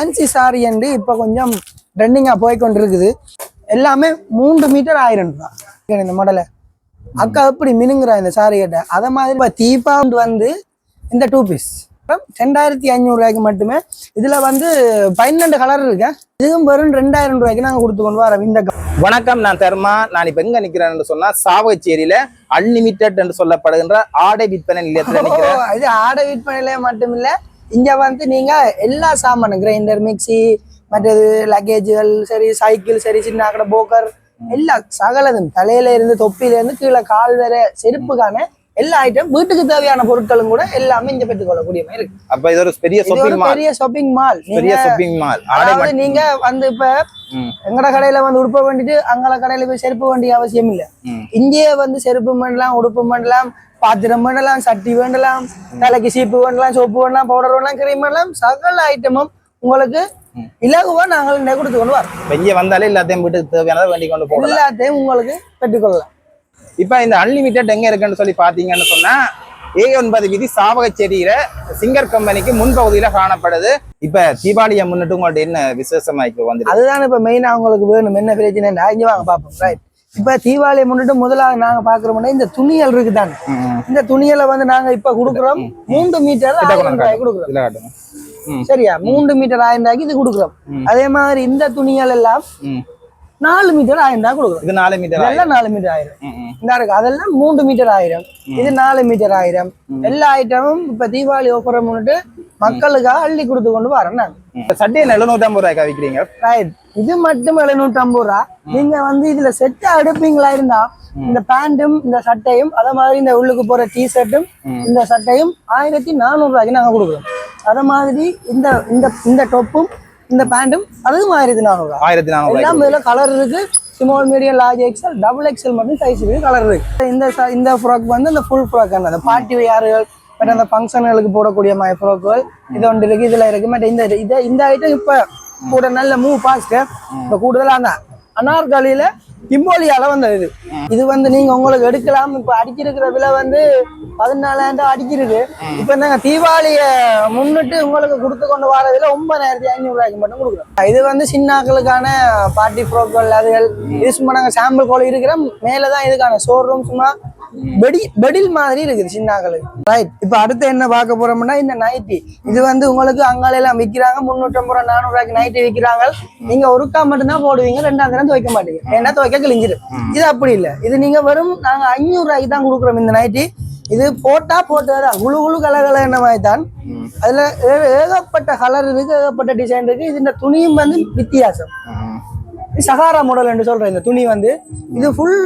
Fancy sorry என்று இப்போ கொஞ்சம் ட்ரெண்டிங்காக போய் கொண்டு இருக்குது எல்லாமே மூன்று மீட்டர் ஆயிரம் ரூபா இந்த மாடலை அக்கா எப்படி மினுங்குறா இந்த சாரி கேட்ட? அதை மாதிரி இப்போ தீபாவுண்டு வந்து இந்த டூ பீஸ் ரெண்டாயிரத்தி ஐநூறுரூவாய்க்கு மட்டுமே. இதில் வந்து பன்னெண்டு கலர் இருக்கு. இதுவும் வெறும் ரெண்டாயிரம் ரூபாய்க்கு நாங்கள் கொடுத்து கொண்டு வரோம் இந்த வணக்கம் நான் தர்மா. நான் இப்ப எங்க நிக்கிறேன்னு சொன்னா சாவகச்சேரியில அன்லிமிட்டெட் என்று சொல்லப்படுகின்ற ஆடை விற்பனை நிலையத்துல இது ஆடை விற்பனையில மட்டும் இல்ல இங்க வந்து நீங்க எல்லா சாமானும் கிரைண்டர் மிக்ஸி மற்றது லக்கேஜுகள் சரி சைக்கிள் சரி சின்ன கடை போக்கர் எல்லா சகலதும் தலையில இருந்து தொப்பில இருந்து கீழே கால் வர செருப்புக்கான எல்லா ஐட்டம் வீட்டுக்கு தேவையான பொருட்களும் கூட எல்லாமே இங்க பெற்றுக்கொள்ளக்கூடிய மாதிரி இருக்கு. அப்ப இது ஒரு பெரிய பெரிய ஷாப்பிங் மால் பெரிய ஷாப்பிங் மால் அதாவது நீங்க வந்து இப்ப எங்கட கடையில வந்து உடுப்ப வேண்டிட்டு அங்கள கடையில போய் செருப்பு வேண்டிய அவசியம் இல்ல. இங்கேயே வந்து செருப்பு பண்ணலாம் உடுப்பு பண்ணலாம் பாத்திரம் பண்ணலாம் சட்டி வேண்டலாம் தலைக்கு சீப்பு வேண்டலாம் சோப்பு வேண்டலாம் பவுடர் வேண்டலாம் கிரீம் வேண்டலாம் சகல ஐட்டமும் உங்களுக்கு இலகுவா நாங்கள் இங்க கொடுத்து கொண்டு வரோம் இங்க வந்தாலே எல்லாத்தையும் வீட்டுக்கு தேவையானதை வேண்டி கொண்டு போகலாம். எல்லாத்தையும் உங்களுக்கு பெற்றுக்கொள்ளலாம் இப்ப இந்த அன்லிமிட்டெட் எங்க இருக்குன்னு சொல்லி பாத்தீங்கன்னு சொன்னா ஏ ஒன்பது விதி சாவகச்சேரியில சிங்கர் கம்பெனிக்கு முன்பகுதியில காணப்படுது. இப்ப தீபாவளியை முன்னிட்டு உங்கள்ட்ட என்ன விசேஷமா இப்ப வந்து அதுதான் இப்ப மெயினா உங்களுக்கு வேணும். என்ன பிரச்சனை இங்க வாங்க பாப்போம். ரைட் இப்ப தீபாவளியை முன்னிட்டு முதலாவது நாங்க பாக்குறோம்னா இந்த துணிகள் இருக்குதாங்க இந்த துணிகளை வந்து நாங்க இப்ப கொடுக்குறோம். மூன்று மீட்டர் ஆயிரம் ரூபாய் கொடுக்குறோம். சரியா? மூன்று மீட்டர் ஆயிரம் ரூபாய்க்கு இது கொடுக்குறோம். அதே மாதிரி இந்த துணிகள் எல்லாம். நாலு மீட்டர் ஆயிரம் கொடுக்குறோம். இது நாலு மீட்டர் இதெல்லாம் நாலு மீட்டர் ஆயிரம். இந்த இருக்கு. அதெல்லாம் மூன்று மீட்டர் ஆயிரம். இது நாலு மீட்டர் ஆயிரம். எல்லா ஐட்டமும் இப்ப தீபாவளி ஆஃபரை முன்னிட்டு மக்களுக்காக அள்ளி கொடுத்து கொண்டு வரேன் இந்த சட்டையில் எழுநூத்தி ஐம்பது ரூபாய்க்கா விற்கிறீங்க ரைட் இது மட்டும் எழுநூற்றி ஐம்பது ரூபா. நீங்க வந்து இதுல செட்டா எடுப்பீங்களா இருந்தா இந்த பேண்ட்டும் இந்த சட்டையும் அதே மாதிரி இந்த உள்ளுக்கு போற டி ஷர்ட்டும் இந்த சட்டையும் ஆயிரத்தி நானூறு ரூபாய்க்கு நாங்க கொடுக்குறோம். அதே மாதிரி இந்த இந்த இந்த டொப்பும் இந்த பேண்ட்டும் அதுவும் ஆயிரத்தி நானூறு ஆயிரத்தி நானூறு எல்லாம் இதுல கலர் இருக்கு. Small medium large XL double XL மட்டும் சைஸ் இருக்கு கலர் இருக்கு. இந்த இந்த ஃப்ராக் வந்து இந்த ஃபுல் ஃப்ராக் அந்த பார்ட்டி வேர்கள் பட் அந்த ஃபங்க்ஷன்களுக்கு போடக்கூடிய மாதிரி இது ஒன்று இருக்கு இதுல இருக்கு. பட் இந்த இது இந்த ஐட்டம் இப்ப கூட நல்ல மூவ் பாஸ்ட் இப்ப கூடுதலா அந்த அனார்காலியில இம்போலியால வந்தது இது. இது வந்து நீங்க உங்களுக்கு எடுக்கலாம். இப்ப அடிக்கிருக்கிற விலை வந்து பதினாலாயிரம் ரூபாய் அடிக்கிறது இப்ப நாங்க தீபாவளிய முன்னிட்டு உங்களுக்கு கொடுத்து கொண்டு வரதுல ஒன்பதாயிரத்தி ஐநூறு ரூபாய்க்கு மட்டும் கொடுக்குறோம். இது வந்து சின்னாக்களுக்கான பார்ட்டி ப்ரோக்கள் அதுகள். இது சும்மா நாங்க சாம்பிள் கோழி இருக்கிற மேலதான் இதுக்கான ஷோரூம் சும்மா பெடி பெடில் மாதிரி இருக்குது சின்னாக்களுக்கு ரைட் இப்ப அடுத்து என்ன பார்க்க போறோம்னா இந்த நைட்டி இது வந்து உங்களுக்கு அங்கால எல்லாம் விக்கிறாங்க முன்னூற்றம்பது ரூபா நானூறு ரூபாய்க்கு நைட்டி விக்கிறாங்க. நீங்க ஒருக்கா மட்டும்தான் போடுவீங்க ரெண்டாம் தினம் துவைக்க மாட்டீங்க. ஏன்னா துவைக்க கிழிஞ்சிரும். இது அப்படி இல்ல. இது நீங்க வெறும் நாங்க ஐநூறு ரூபாய்க்கு தான் கொடுக்குறோம் இந்த நைட்டி இது போட்டா போட்டதுதான். குழு குழு கலகல என்ன மாதிரி தான். அதுல ஏகப்பட்ட கலர் இருக்கு ஏகப்பட்ட டிசைன் இருக்கு. இது இந்த துணியும் வந்து வித்தியாசம். சகாரா மாடல் என்று சொல்றேன் இந்த துணி வந்து. இது ஃபுல்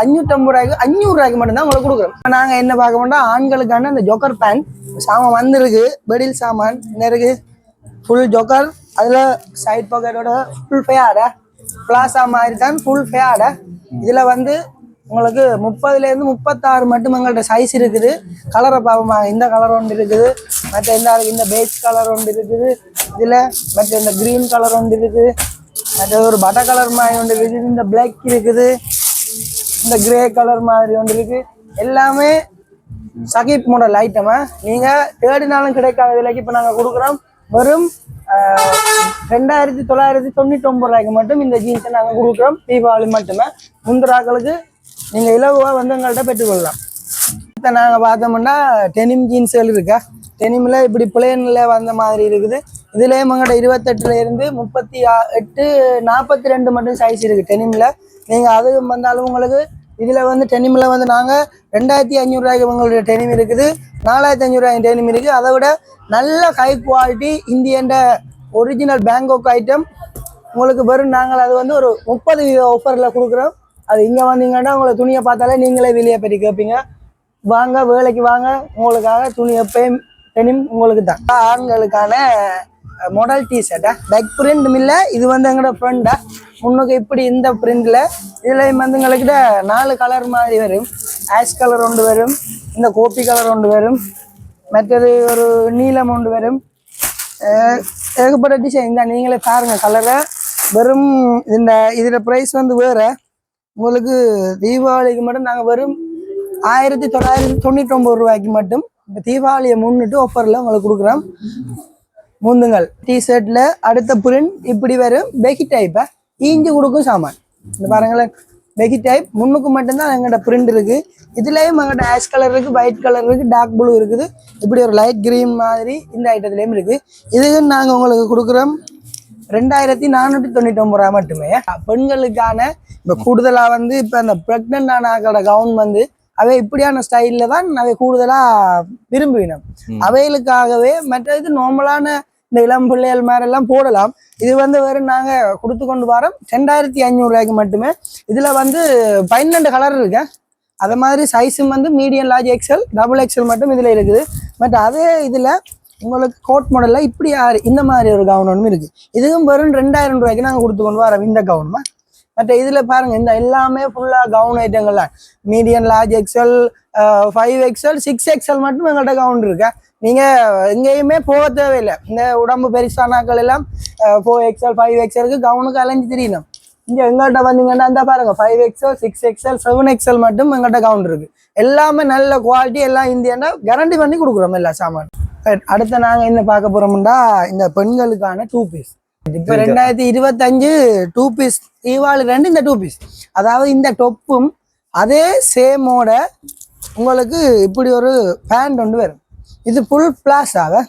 அஞ்சூற்றம்பது ரூபாய்க்கு அஞ்சூறு ரூபாய்க்கு மட்டும்தான் உங்களுக்கு கொடுக்குறோம். நாங்கள் என்ன பார்க்க மாட்டோம் ஆண்களுக்கான இந்த ஜொக்கர் பேண்ட் சாமான் வந்திருக்கு. பெடில் சாமான். என்ன இருக்கு? Full jogger. அதில் சைட் பாக்கெட்டோட ஃபுல் ஃபேட பிளாசா மாதிரி தான் ஃபுல் ஃபேட இதில் வந்து உங்களுக்கு முப்பதுலேருந்து முப்பத்தாறு மட்டும் எங்கள்கிட்ட சைஸ் இருக்குது. கலரை பார்ப்போமா. இந்த கலர் ஒன்று இருக்குது. மற்ற இந்த இந்த பேஜ் கலர் ஒன்று இருக்குது. இதில் மற்ற இந்த கிரீன் கலர் ஒன்று இருக்குது. மற்ற ஒரு பட்டை கலர் மாதிரி ஒன்று இருக்குது. இந்த பிளாக் இருக்குது. இந்த கிரே கலர் மாதிரி ஒன்று இருக்கு. எல்லாமே சகிப் மாடல் ஐட்டமா நீங்க தேடினாலும் கிடைக்காத விலைக்கு இப்ப நாங்க கொடுக்குறோம். வெறும் ரெண்டாயிரத்தி தொள்ளாயிரத்தி தொண்ணூத்தி ஒன்பது ரூபாய்க்கு மட்டும் இந்த ஜீன்ஸை நாங்க கொடுக்குறோம். தீபாவளி மட்டுமே. முந்திராக்களுக்கு நீங்க இலகுவா வந்து எங்கள்கிட்ட பெற்றுக்கொள்ளலாம். இப்போ நாங்கள் பார்த்தோம்னா டெனிம் ஜீன்ஸ்கள் இருக்கா? டெனிமில் இப்படி பிளேனில் வந்த மாதிரி இருக்குது. இதுலேயும் எங்கள்கிட்ட இருபத்தெட்டுல இருந்து முப்பத்தி ஆ- எட்டு நாற்பத்தி ரெண்டு மட்டும் சைஸ் இருக்குது டெனிமில் நீங்கள் அது வந்தாலும் உங்களுக்கு இதில் வந்து டெனிமில் வந்து நாங்கள் ரெண்டாயிரத்தி ஐநூறுரூவாய்க்கு உங்களுடைய டெனிம் இருக்குது. நாலாயிரத்தி ஐநூறுரூவாய்க்கு டெனிம் இருக்குது அதை விட நல்ல ஹை குவாலிட்டி இந்தியன்ட ஒரிஜினல் பேங்காக் ஐட்டம் உங்களுக்கு வெறும் நாங்கள் அது வந்து ஒரு முப்பது வீத ஆஃபரில் கொடுக்குறோம். அது இங்கே வந்தீங்கன்னா உங்களை துணியை பார்த்தாலே நீங்களே வெளியே போய் கேட்பீங்க. வாங்க வேலைக்கு வாங்க. உங்களுக்காக துணி எப்பயும் டெனிம் உங்களுக்கு தான். ஆண்களுக்கான மாடல் டிஷர்ட்டா பேக் பிரிண்ட் இல்லை இது வந்து எங்களோட ஃப்ரெண்டா முன்னுக்கு இப்படி இந்த பிரிண்ட்ல இதுல வந்து நாலு கலர் மாதிரி வரும். ஆஷ் கலர் ஒன்று வரும் இந்த கோப்பி கலர் ஒன்று வரும் மற்றது ஒரு நீலம் ஒன்று வரும். ஏகப்பட்ட டிசைன் தான். நீங்களே பாருங்க கலரை வெறும் இந்த இதில் ப்ரைஸ் வந்து வேற. உங்களுக்கு தீபாவளிக்கு மட்டும் நாங்கள் வெறும் ஆயிரத்தி தொள்ளாயிரத்தி தொண்ணூற்றி ஒம்பது ரூபாய்க்கு மட்டும் இப்போ தீபாவளியை முன்னிட்டு ஆஃபரில் உங்களுக்கு கொடுக்குறோம். முந்துங்கள். டிஷர்ட்டில் அடுத்த பிரிண்ட் இப்படி வரும். பெகி டைப்பை ஈஞ்சு கொடுக்கும் சாமான். இந்த பாருங்களேன். பெகி டைப் முன்னுக்கு மட்டும்தான் எங்கள்கிட்ட பிரிண்ட் இருக்கு. இதுலயும் எங்கள்கிட்ட ஆஷ் கலர் இருக்கு ஒயிட் கலர் இருக்கு டார்க் ப்ளூ இருக்குது. இப்படி ஒரு லைட் கிரீன் மாதிரி இந்த ஐட்டத்துலயும் இருக்கு. இதுக்கு நாங்க உங்களுக்கு கொடுக்குறோம் ரெண்டாயிரத்தி நானூற்றி தொண்ணூற்றி ரூபா மட்டுமே. பெண்களுக்கான இப்போ கூடுதலா வந்து இப்போ அந்த ப்ரெக்னென்ட் ஆன ஆக்களோட கவுன் வந்து அவை இப்படியான ஸ்டைலில் தான் அவை கூடுதலா விரும்புவினோம் அவைகளுக்காகவே மற்றது நார்மலான இந்த இளம் பிள்ளைகள் மாதிரிலாம் போடலாம். இது வந்து வெறும் நாங்கள் கொடுத்து கொண்டு வரோம். ரெண்டாயிரத்தி ஐநூறு ரூபாய்க்கு மட்டுமே. இதில் வந்து பன்னெண்டு கலர் இருக்கேன் அதை மாதிரி சைஸும் வந்து medium large XL double XL மட்டும் இதில் இருக்குது. பட் அதே இதில் உங்களுக்கு கோட் மாடலில் இப்படி ஆறு இந்த மாதிரி ஒரு கவுன் ஒன்றும் இருக்குது இதுவும் வெறும் ரெண்டாயிரம் ரூபாய்க்கு நாங்கள் கொடுத்து கொண்டு வரோம் இந்த கவுனுமா மற்ற இதில் பாருங்கள் இந்த எல்லாமே ஃபுல்லாக gown ஐட்டங்கள்லாம் medium large XL five XL six XL மட்டும் எங்கள்கிட்ட கவுன் இருக்கேன் நீங்க எங்கேயுமே போக தேவையில்லை. இந்த உடம்பு பெருசானாக்கள் எல்லாம் ஃபோர் எக்ஸல் ஃபைவ் எக்ஸலுக்கு கவுனுக்கு அலைஞ்சு தெரியணும். இங்க எங்கள்கிட்ட வந்தீங்கன்னா இந்த பாருங்க five XL six XL seven XL மட்டும் எங்கள்கிட்ட கவுண்ட் இருக்கு. எல்லாமே நல்ல குவாலிட்டி எல்லாம் இந்தியன்னா கேரண்டி பண்ணி கொடுக்குறோம் எல்லா சாமான். அடுத்து நாங்க என்ன பார்க்க போறோம்னா இந்த பெண்களுக்கான டூ பீஸ் இப்ப ரெண்டாயிரத்தி இருபத்தஞ்சு டூ பீஸ் தீபாவளி ரெண்டு இந்த டூ பீஸ் அதாவது இந்த டொப்பும் அதே சேமோட உங்களுக்கு இப்படி ஒரு பேண்ட் ஒன்று வரும். இது ஃபுல் பிளாஸாக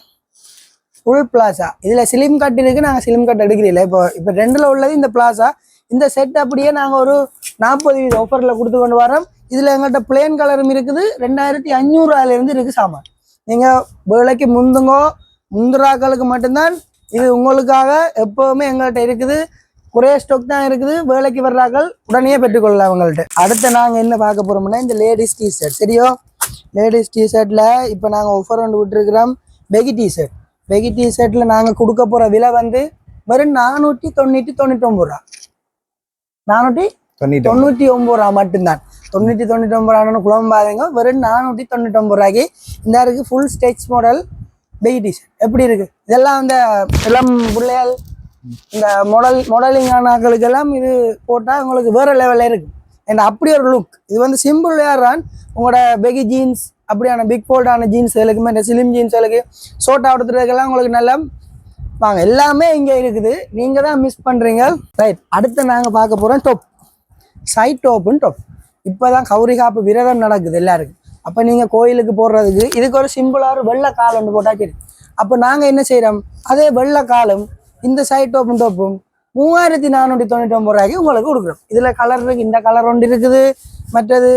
ஃபுல் பிளாஸா இதில் சிலிம் கட் இருக்குது நாங்கள் சிலிம் கட் எடுக்கிறீங்களா இப்போ இப்போ ரெண்டில் உள்ளது இந்த பிளாஸா இந்த செட் அப்படியே நாங்கள் ஒரு நாற்பது வீத ஆஃபர்ல கொடுத்து கொண்டு வரோம் இதில் எங்கள்கிட்ட பிளேன் கலரும் இருக்குது. ரெண்டாயிரத்தி அஞ்சூறுவாயிலேருந்து இருக்குது இருக்கு சாமான். நீங்கள் வேலைக்கு முந்துங்கோ முந்துராக்களுக்கு மட்டும்தான் இது உங்களுக்காக எப்போவுமே எங்கள்கிட்ட இருக்குது. குறைய ஸ்டாக் தான் இருக்குது. வேலைக்கு வர்றாக்கள் உடனே பெற்றுக்கொள்ளலாம் அவங்கள்ட்ட. அடுத்து நாங்கள் என்ன பார்க்க போகிறோம்னா இந்த லேடிஸ் டி ஷர்ட் சரியோ லேடிஸ் டி ஷர்ட்ல இப்போ நாங்க ஆஃபர் ஒன்று விட்டுருக்கிறோம். Baggy T shirt baggy T ஷர்ட்ல நாங்க கொடுக்க போற விலை வந்து வெறும் நானூற்றி தொண்ணூற்றி தொண்ணூற்றி ஒன்பது ரூபா நானூற்றி தொண்ணூற்றி தொண்ணூற்றி ஒன்பது ரூபா மட்டும்தான். தொண்ணூற்றி தொண்ணூற்றி ஒன்பது ரூபான்னு குழம்பாதீங்க வெறும் நானூற்றி தொண்ணூற்றி ஒன்பது ரூபாய்க்கு இந்த இருக்கு full stretch model baggy T shirt எப்படி இருக்கு? இதெல்லாம் இந்த இளம் பிள்ளைகள் இந்த மாடல் மாடலிங் ஆனாக்களுக்கு எல்லாம் இது போட்டால் உங்களுக்கு வேற லெவலில் இருக்கு அண்ட் அப்படி ஒரு லுக் இது வந்து சிம்பிள் ஏறான் உங்களோட பெகி ஜீன்ஸ் அப்படியான பிக் ஃபோல்டான ஜீன்ஸ் எல்லாருக்குமே இந்த ஸ்லிம் ஜீன்ஸ்களுக்கு ஷோர்ட் ஆடுறதுக்கெல்லாம் உங்களுக்கு நல்லா வாங்க. எல்லாமே இங்கே இருக்குது. நீங்கள் தான் மிஸ் பண்ணுறீங்க ரைட் அடுத்து நாங்கள் பார்க்க போகிறோம் டொப் சைட் டோப்புன்னு டொப் இப்போ தான் கௌரி காப்பு விரதம் நடக்குது எல்லாருக்கும். அப்போ நீங்கள் கோயிலுக்கு போடுறதுக்கு இதுக்கு ஒரு சிம்பிளாக ஒரு வெள்ளை கால் ஒன்று சரி. அப்போ நாங்கள் என்ன செய்கிறோம் அதே வெள்ளை காலும் இந்த சைட் டோப்பும் டோப்பும் மூவாயிரத்தி நானூற்றி தொண்ணூற்றி ஒம்பது ரூபாய்க்கு உங்களுக்கு கொடுக்குறோம். இதில் கலர் இருக்கு இந்த கலர் ஒன்று இருக்குது. மற்றது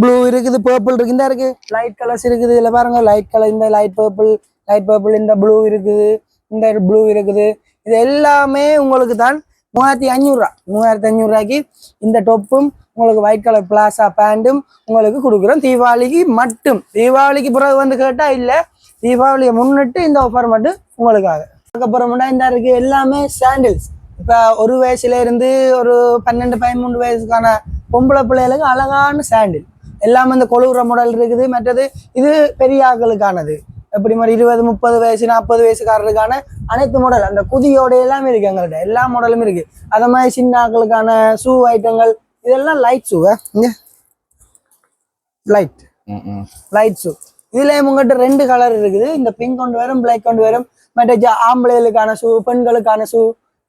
ப்ளூ இருக்குது பர்பிள் இருக்கு. இந்த இருக்கு. லைட் கலர்ஸ் இருக்குது. இதில் பாருங்கள் லைட் கலர் இந்த லைட் பர்பிள் லைட் பர்பிள் இந்த ப்ளூ இருக்குது. இந்த ப்ளூ இருக்குது. இது எல்லாமே உங்களுக்கு தான் மூவாயிரத்தி அஞ்சூறுரூவா மூவாயிரத்தி அஞ்சூறுரூவாய்க்கு இந்த டொப்பும் உங்களுக்கு ஒயிட் கலர் பிளாசா பேண்ட்டும் உங்களுக்கு கொடுக்குறோம். தீபாவளிக்கு மட்டும். தீபாவளிக்கு பிறகு வந்து கேட்டால் இல்லை. தீபாவளியை முன்னிட்டு இந்த ஆஃபர் மட்டும் உங்களுக்காக. அதுக்கப்புறம்னா இந்த இருக்கு எல்லாமே சாண்டில்ஸ் இப்ப ஒரு வயசுல இருந்து ஒரு பன்னெண்டு பதிமூணு வயசுக்கான பொம்பளை பிள்ளைகளுக்கு அழகான சாண்டில் எல்லாமே இந்த கொழுவுற மாடல் இருக்குது. மற்றது இது பெரிய ஆட்களுக்கானது எப்படி மாதிரி இருபது முப்பது வயசு நாற்பது வயசுக்காரருக்கான அனைத்து மாடல் அந்த குதியோட எல்லாமே இருக்கு எங்கள்கிட்ட எல்லா மாடலும் இருக்கு. அது மாதிரி சின்ன ஆட்களுக்கான ஷூ ஐட்டங்கள் இதெல்லாம் light shoe light light shoe இதுல உங்ககிட்ட ரெண்டு கலர் இருக்குது. இந்த பிங்க் கொண்டு வரும் பிளாக் கொண்டு வரும். மற்ற ஆம்பளைகளுக்கான ஷூ பெண்களுக்கான ஷூ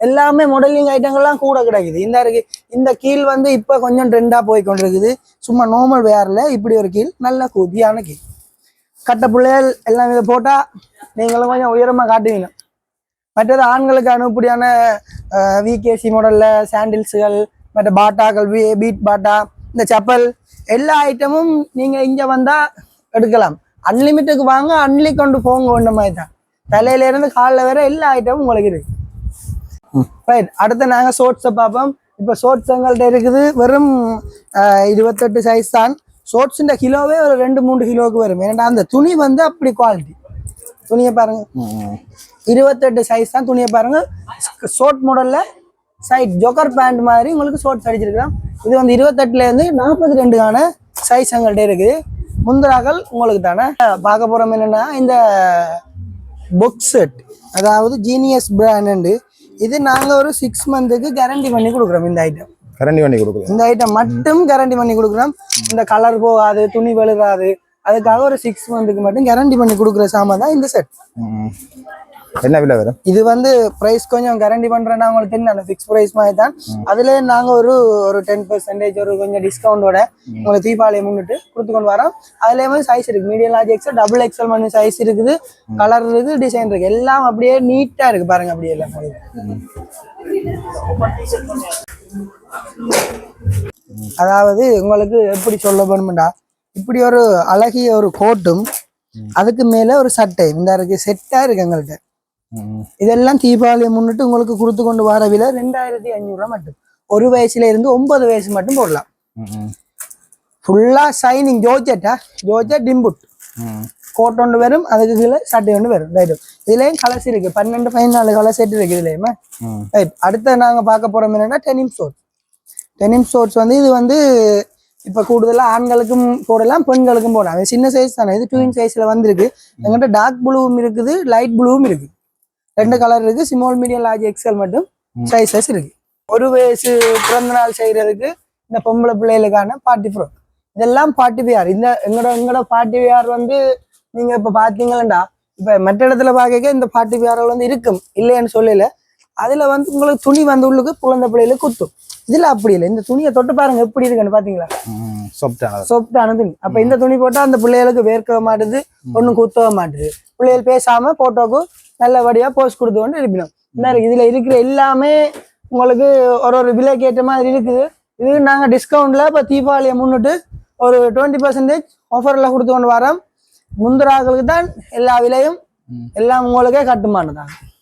எல்லாமே மாடலிங் ஐட்டங்கள்லாம் கூட கிடைக்குது. இந்த இருக்கு இந்த கீழ் வந்து இப்போ கொஞ்சம் ட்ரெண்டாக போய் கொண்டிருக்குது. சும்மா நார்மல் வேர்ல இப்படி ஒரு கீழ் நல்ல குதியான கீழ். கட்ட பிள்ளைகள் எல்லாம் இதை போட்டால் நீங்களும் கொஞ்சம் உயரமாக காட்டுவீங்க. மற்றது ஆண்களுக்கு அனுப்படியான விகேசி மாடலில் சாண்டில்ஸுகள் மற்ற பாட்டாக்கள் பீட் பாட்டா இந்த செப்பல் எல்லா ஐட்டமும் நீங்கள் இங்கே வந்தால் எடுக்கலாம். அன்லிமிட்டுக்கு வாங்க அன்லி கொண்டு போங்க ஒன்று மாதிரி தான். தலையில இருந்து காலில் வர எல்லா ஐட்டமும் உங்களுக்கு இருக்கு. ரைட் அடுத்து நாங்க ஷோர்ட்ஸை பார்ப்போம். இப்போ ஷோர்ட்ஸ் எங்கள்கிட்ட இருக்குது. வெறும் இருபத்தெட்டு சைஸ் தான். ஷோர்ட்ஸுன்ற கிலோவே ஒரு ரெண்டு மூணு கிலோவுக்கு வரும். ஏன்னா அந்த துணி வந்து அப்படி குவாலிட்டி துணியை பாருங்க. இருபத்தெட்டு சைஸ் தான் துணியை பாருங்க. ஷோர்ட் மாடல்ல சைட் ஜொக்கர் பேண்ட் மாதிரி உங்களுக்கு ஷோர்ட்ஸ் அடிச்சிருக்கலாம். இது வந்து இருபத்தெட்டுல இருந்து நாற்பத்தி ரெண்டுக்கான சைஸ் எங்கள்கிட்ட இருக்குது. முந்திராக்கள் உங்களுக்கு தானே. பார்க்க போறோம் என்னன்னா இந்த புக் செட் அதாவது ஜீனியஸ் பிராண்ட் இது நாங்க ஒரு சிக்ஸ் மந்த்துக்கு கேரண்டி பண்ணி கொடுக்குறோம் இந்த ஐட்டம் கரண்டி பண்ணி கொடுக்குது இந்த ஐட்டம் மட்டும் கேரண்டி பண்ணி கொடுக்குறோம். இந்த கலர் போகாது துணி வெளுகாது. அதுக்காக ஒரு சிக்ஸ் மந்த்துக்கு மட்டும் கேரண்டி பண்ணி கொடுக்குற சாமான் தான் இந்த செட். என்ன விலை வரும்? இது வந்து பிரைஸ் கொஞ்சம் கேரண்டி பண்றேன்னா உங்களுக்கு தெரியும். ஃபிக்ஸ் பிரைஸ் மாதிரி தான் அதுல நாங்க ஒரு ஒரு டென் பெர்சன்டேஜ் ஒரு கொஞ்சம் டிஸ்கவுண்டோட உங்களுக்கு தீபாவளியை முன்னிட்டு கொடுத்து கொண்டு வரோம். அதுல வந்து சைஸ் இருக்கு. Medium large XL double XL மணி சைஸ் இருக்குது. கலர் இருக்கு டிசைன் இருக்கு. எல்லாம் அப்படியே நீட்டா இருக்கு பாருங்க அப்படியே எல்லாம். அதாவது உங்களுக்கு எப்படி சொல்ல போகணும்டா இப்படி ஒரு அழகிய ஒரு கோட்டும் அதுக்கு மேல ஒரு சட்டை. இந்த இருக்கு செட்டா இருக்கு எங்கள்கிட்ட. இதெல்லாம் தீபாவளியை முன்னிட்டு உங்களுக்கு கொடுத்து கொண்டு வர விலை ரெண்டாயிரத்தி ஐநூறுரூவா மட்டும். ஒரு வயசுல இருந்து ஒன்பது வயசு மட்டும் போடலாம். ஃபுல்லா ஷைனிங் ஜோஜெட்டா ஜோஜெட் டிம்புட். கோட் ஒன்று வரும் அதுக்கு கீழே சட்டை ஒன்று வரும். ரைட் இதுலயும் கலர்ஸ் இருக்கு. பன்னெண்டு பதினாலு கலர் செட் இருக்கு இதுலயுமே. ரைட் அடுத்து நாங்க பார்க்க போறோம் என்னன்னா டெனிம் ஷோர்ட்ஸ் டெனிம் ஷோர்ட்ஸ் வந்து இது வந்து இப்ப கூடுதலா ஆண்களுக்கும் போடலாம் பெண்களுக்கும் போடலாம். சின்ன சைஸ் தானே. இது டூ இன் சைஸ்ல வந்திருக்கு. எங்கிட்ட டார்க் ப்ளூவும் இருக்குது லைட் ப்ளூவும் இருக்கு. ரெண்டு கலர் இருக்கு. ஸ்மால் மீடியம் லார்ஜ் எக்ஸல் மட்டும் சைஸஸ் இருக்கு. ஒரு வயசு பிறந்த நாள் செய்யறதுக்கு இந்த பொம்பளை பிள்ளைகளுக்கான பார்ட்டி ப்ரோ இதெல்லாம் பார்ட்டி வியார் இந்த எங்களோட எங்களோட பார்ட்டி வியார் வந்து நீங்க இப்ப பாத்தீங்களா இப்ப மற்ற இடத்துல பார்க்க இந்த பார்ட்டி வியார்கள் வந்து இருக்கும். இல்லைன்னு சொல்லல. அதுல வந்து உங்களுக்கு துணி வந்து உள்ளுக்கு குழந்தை பிள்ளைகளுக்கு குத்தும். இதுல அப்படி இல்லை. இந்த துணியை தொட்டு பாருங்க எப்படி இருக்குன்னு பாத்தீங்களா. சாஃப்டான துணி. அப்ப இந்த துணி போட்டா அந்த பிள்ளைகளுக்கு வேர்க்க மாட்டுது ஒண்ணும் குத்தவ மாட்டுது. பிள்ளைகள் பேசாம போட்டோக்கு நல்லபடியா போஸ்ட் கொடுத்து கொண்டு இருப்பினோம் இதுல இருக்கிற எல்லாமே உங்களுக்கு ஒரு ஒரு விலைக்கு ஏற்ற மாதிரி இருக்குது. இது நாங்க டிஸ்கவுண்ட்ல இப்ப தீபாவளியை முன்னிட்டு ஒரு டுவெண்ட்டி பர்சன்டேஜ் ஆஃபர்ல கொடுத்து கொண்டு வரோம். முந்திராக்களுக்கு தான் எல்லா விலையும் எல்லாம் உங்களுக்கே கட்டுமானதான் என்ன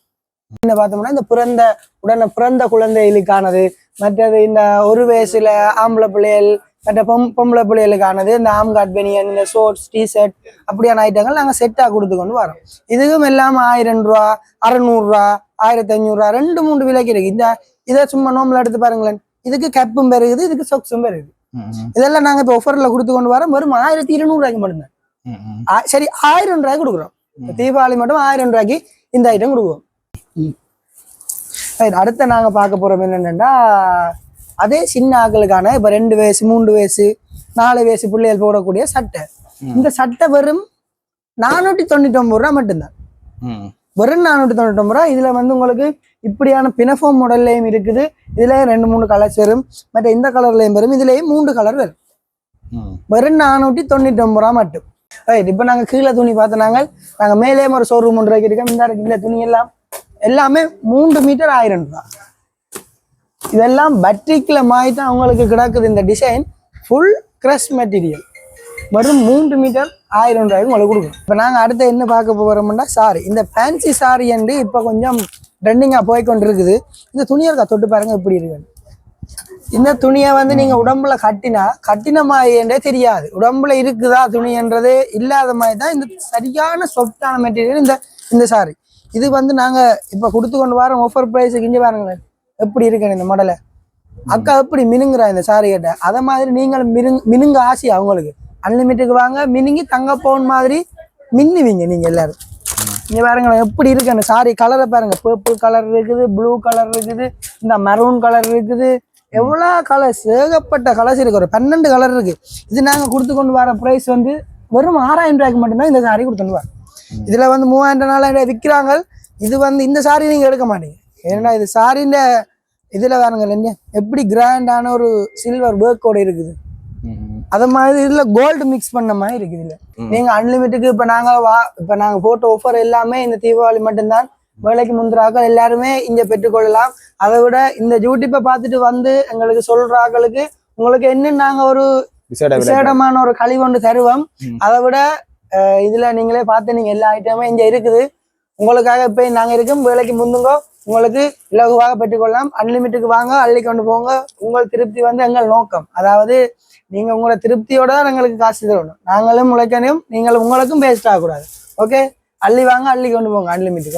பார்த்தோம்னா இந்த பிறந்த உடனே பிறந்த குழந்தைகளுக்கானது மற்றது இந்த ஒரு வயசுல ஆம்பளை பிள்ளைகள் மற்ற பொம் பொம்பளை பிள்ளைகளுக்கானது இந்த ஆம்காட் பெனியன் இந்த ஷோர்ட்ஸ் டிஷர்ட் அப்படியான ஐட்டங்கள் நாங்கள் செட்டாக கொடுத்து கொண்டு வரோம். இதுவும் எல்லாம் ஆயிரம் ரூபா அறநூறுரூவா ஆயிரத்தி ஐநூறுரூவா ரெண்டு மூணு விலைக்கு இருக்கு. இந்த இதை சும்மா நோம்பில் எடுத்து பாருங்களேன். இதுக்கு கப்பும் பெருகுது இதுக்கு சொக்ஸும் பெருகுது. இதெல்லாம் நாங்கள் இப்போ ஆஃபரில் கொடுத்து கொண்டு வரோம். வெறும் ஆயிரத்தி இருநூறுவாய்க்கு மட்டும்தான். சரி ஆயிரம் ரூபாய்க்கு கொடுக்குறோம். தீபாவளி மட்டும் ஆயிரம் ரூபாய்க்கு இந்த ஐட்டம் கொடுக்குறோம் Right, அடுத்த நாங்க பார்க்க போறோம் என்னென்னா அதே சின்ன ஆட்களுக்கான இப்ப ரெண்டு வயசு மூன்று வயசு நாலு வயசு பிள்ளைகள் போடக்கூடிய சட்டை. இந்த சட்டை வெறும் நானூற்றி தொண்ணூற்றி ஒன்பது ரூபா மட்டும்தான். வெறும் நானூற்றி தொண்ணூற்றி ஒன்பது ரூபா. இதுல வந்து உங்களுக்கு இப்படியான பினஃபார்ம் மாடல்லையும் இருக்குது. இதுல ரெண்டு மூணு கலர்ஸ் வரும். மற்ற இந்த கலர்லயும் வரும். இதுலயும் மூன்று கலர் வரும். வெறும் நானூற்றி தொண்ணூற்றி ஒன்பது ரூபா மட்டும். ரைட் இப்போ நாங்கள் கீழே துணி பார்த்து நாங்கள் நாங்கள் மேலேயும் ஒரு ஷோரூம் ஒன்று வைக்கிறோம் இந்த இந்த துணி எல்லாம் எல்லாமே மூன்று மீட்டர் ஆயிரம் ரூபா. இதெல்லாம் பட்டிக்கில் மாதிரி தான் அவங்களுக்கு கிடக்குது இந்த டிசைன் ஃபுல் க்ரஷ் மெட்டீரியல் வெறும் மூன்று மீட்டர் ஆயிரம் ரூபாய்க்கு உங்களுக்கு கொடுக்கும் இப்போ நாங்கள் அடுத்து என்ன பார்க்க போகிறோம்னா சாரி இந்த ஃபேன்சி சாரி என்று இப்போ கொஞ்சம் ட்ரெண்டிங்காக போய் கொண்டு இருக்குது இந்த துணியை இருக்கா தொட்டு பாருங்க எப்படி இருக்குன்னு இந்த துணியை வந்து நீங்கள் உடம்புல கட்டினா கட்டின மாதிரின்றே தெரியாது. உடம்புல இருக்குதா துணின்றது இல்லாத மாதிரி தான் இந்த சரியான சொப்டான மெட்டீரியல் இந்த இந்த சாரி இது வந்து நாங்கள் இப்போ கொடுத்து கொண்டு வரோம் ஆஃபர் ப்ரைஸுக்கு இங்கே பாருங்களேன் எப்படி இருக்கணும் இந்த மாடலை அக்கா எப்படி மினுங்குறா இந்த சாரி கிட்ட? அதை மாதிரி நீங்களும் மினுங் மினுங்க ஆசை அவங்களுக்கு அன்லிமிட்டுக்கு வாங்க மினுங்கி தங்க பவுன் மாதிரி மின்னுவீங்க நீங்கள் எல்லாரும். இங்கே பாருங்களேன் எப்படி இருக்கு அந்த சாரி கலரை பாருங்க. பர்பிள் கலர் இருக்குது ப்ளூ கலர் இருக்குது இந்த மெரூன் கலர் இருக்குது. எவ்வளோ கலர்ஸ் ஏகப்பட்ட கலர்ஸ் இருக்கு. ஒரு பன்னெண்டு கலர் இருக்குது இது நாங்கள் கொடுத்து கொண்டு வர ப்ரைஸ் வந்து வெறும் ஆறாயிரம் ரூபாய்க்கு மட்டும்தான் இந்த சாரி கொடுத்துட்டு வரோம். இதுல வந்து மூவாயிரம் நாலாயிரம் விற்கிறாங்க இது வந்து இந்த சாரி நீங்க எடுக்க மாட்டீங்க. ஏன்னா இது சாரின்ற இதுல பாருங்க இல்லைங்க எப்படி கிராண்டான ஒரு சில்வர் ஒர்க்கோட இருக்குது. அது மாதிரி இதுல கோல்டு மிக்ஸ் பண்ண மாதிரி இருக்குது இதுல. நீங்க அன்லிமிட்டுக்கு இப்ப நாங்க வா இப்ப நாங்க போட்ட ஆஃபர் எல்லாமே இந்த தீபாவளி மட்டும்தான். வேலைக்கு முந்திராக்கள் எல்லாருமே இங்க பெற்றுக்கொள்ளலாம். அதை விட இந்த யூடியூப்பை பார்த்துட்டு வந்து எங்களுக்கு சொல்ற ஆட்களுக்கு உங்களுக்கு இன்னும் நாங்க ஒரு. விசேடமான ஒரு கழிவு ஒன்று தருவோம். அதை விட இதுல நீங்களே பார்த்து நீங்க எல்லா ஐட்டமும் இங்க இருக்குது. உங்களுக்காக இப்ப நாங்க இருக்கும் வேலைக்கு முந்துங்கோ உங்களுக்கு இலகுவாக பெற்றுக்கொள்ளலாம். அன்லிமிட்டுக்கு வாங்க அள்ளி கொண்டு போங்க. உங்கள் திருப்தி வந்து எங்கள் நோக்கம். அதாவது நீங்க உங்களோட திருப்தியோட தான் எங்களுக்கு காசு தரணும். நாங்களும் உழைக்கணும் நீங்களும் உங்களுக்கும் வேஸ்ட் ஆகக்கூடாது. ஓகே அள்ளி வாங்க அள்ளி கொண்டு போங்க அன்லிமிட்டுக்கு